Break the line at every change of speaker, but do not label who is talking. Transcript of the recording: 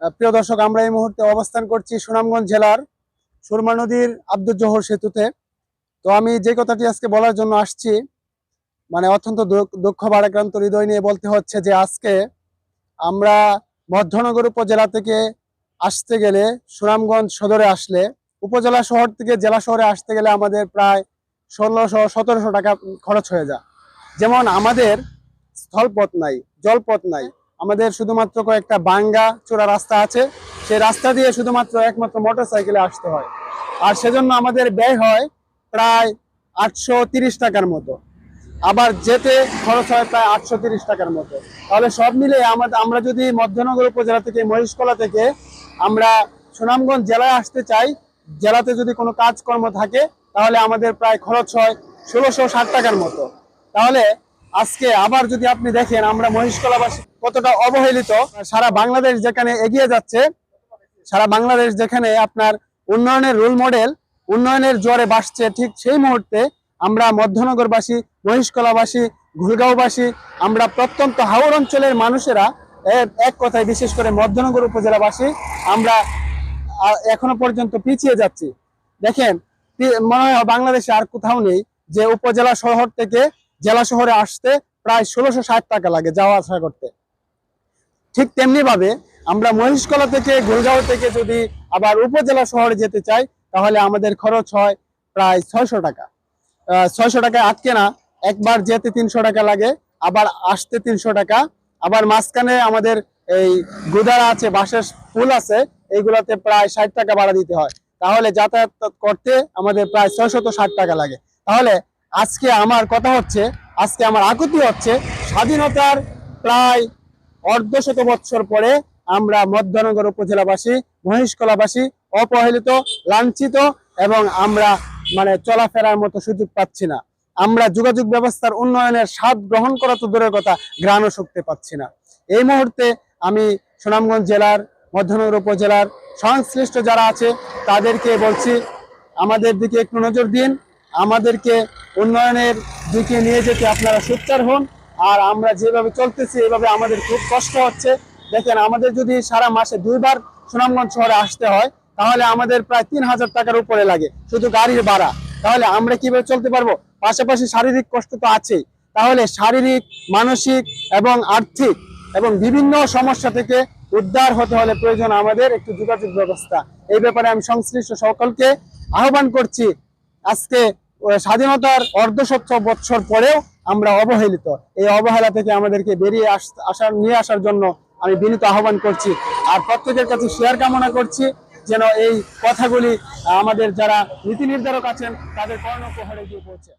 প্রিয় দর্শক, আমরা এই মুহূর্তে অবস্থান করছি সুনামগঞ্জ জেলার সুরমা নদীর আব্দুল জোহর সেতুতে। তো আমি যে কথাটি আজকে বলার জন্য আসছি মানে অত্যন্ত দুঃখ- ভারাক্রান্ত হৃদয় নিয়ে বলতে হচ্ছে যে আজকে আমরা মধ্যনগর উপজেলা থেকে আসতে গেলে, সুনামগঞ্জ সদরে আসলে, উপজেলা শহর থেকে জেলা শহরে আসতে গেলে আমাদের প্রায় ষোলোশো, সতেরোশো টাকা খরচ হয়ে যায়। যেমন আমাদের স্থলপথ নাই, জলপথ নাই আমাদের শুধুমাত্র কয়েকটা বাঙ্গা চোরা রাস্তা আছে। সেই রাস্তা দিয়ে শুধুমাত্র একমাত্র মোটর সাইকেলে আসতে হয়। আর সেজন্য আমাদের ব্যয় হয় প্রায় আটশো টাকার মতো। আবার যেতে খরচ হয় প্রায় আটশো টাকার মতো। তাহলে সব মিলে আমাদের আমরা যদি মধ্যনগর উপজেলা থেকে মহিষকলা থেকে আমরা সুনামগঞ্জ জেলায় আসতে চাই, জেলাতে যদি কোনো কাজকর্ম থাকে, তাহলে আমাদের প্রায় খরচ হয় ষোলোশো ষাট টাকার মতো। তাহলে আজকে আবার যদি আপনি দেখেন, আমরা মহিষকলাবাসী কতটা অবহেলিত। সারা বাংলাদেশ যেখানে এগিয়ে যাচ্ছে, সারা বাংলাদেশ যেখানে আপনার উন্নয়নের রোল মডেল উন্নয়নের জোরে বাসছে ঠিক সেই মুহূর্তে আমরা মধ্যনগরবাসী মহিষকলাবাসী ঘুরগাঁওবাসী, আমরা প্রত্যন্ত হাওড় অঞ্চলের মানুষেরা এক কথায় বিশেষ করে মধ্যনগর উপজেলাবাসী, আমরা এখনও পর্যন্ত পিছিয়ে যাচ্ছি। দেখেন মনে হয় বাংলাদেশে আর কোথাও নেই যে উপজেলা শহর থেকে জেলা শহরে আসতে প্রায় ষোলোশো ষাট টাকা লাগে যাওয়া আসা করতে। ঠিক তেমনি ভাবে আমরা মহিষকলা থেকে গুলগাঁও থেকে যদি আবার উপজেলা শহরে যেতে চাই, তাহলে আমাদের খরচ হয় প্রায় ছয়শো টাকা। ছয়শো টাকায় আটকে না একবার যেতে তিনশো টাকা লাগে, আবার আসতে তিনশো টাকা, আবার মাঝখানে আমাদের এই গুদারা আছে, বাঁশের ফুল আছে, এইগুলাতে প্রায় ষাট টাকা ভাড়া দিতে হয়। তাহলে যাতায়াত করতে আমাদের প্রায় ছয়শত ষাট টাকা লাগে। তাহলে আজকে আমার কথা হচ্ছে, আজকে আমার আকুতি হচ্ছে, স্বাধীনতার প্রায় অর্ধশত বৎসর পরে আমরা মধ্যনগর উপজেলাবাসী মহিষকলাবাসী অপহেলিত লাঞ্ছিত এবং আমরা মানে চলাফেরার মতো সুযোগ পাচ্ছি না। আমরা যোগাযোগ ব্যবস্থার উন্নয়নের স্বাদ গ্রহণ করা তো দূরের কথা গ্রাণও শক্তি পাচ্ছি না। এই মুহূর্তে আমি সুনামগঞ্জ জেলার, মধ্যনগর উপজেলার সংশ্লিষ্ট যারা আছে, তাদেরকে বলছি, আমাদের দিকে একটু নজর দিন, আমাদেরকে উন্নয়নের দিকে নিয়ে যেতে আপনারা সোচ্চার হন। আর আমরা যেভাবে চলতেছি, এভাবে আমাদের খুব কষ্ট হচ্ছে। দেখেন, আমাদের যদি সারা মাসে দুইবার সুনামগঞ্জ শহরে আসতে হয়, তাহলে আমাদের প্রায় তিন হাজার টাকার উপরে লাগে শুধু গাড়ির ভাড়া। তাহলে আমরা কীভাবে চলতে পারব? পাশাপাশি শারীরিক কষ্ট তো আছেই। তাহলে শারীরিক, মানসিক এবং আর্থিক এবং বিভিন্ন সমস্যা থেকে উদ্ধার হতে হলে প্রয়োজন আমাদের একটু যোগাযোগ ব্যবস্থা। এই ব্যাপারে আমি সংশ্লিষ্ট সকলকে আহ্বান করছি। আজকে স্বাধীনতার অর্ধশত বছর পরেও আমরা অবহেলিত। এই অবহেলা থেকে আমাদেরকে বেরিয়ে আস- আসার নিয়ে আসার জন্য আমি বিনীত আহ্বান করছি আর প্রত্যেকের কাছে শেয়ার কামনা করছি যেন এই কথাগুলি আমাদের যারা নীতি নির্ধারক আছেন তাদের কর্ণপ্রহরে গিয়ে পৌঁছে।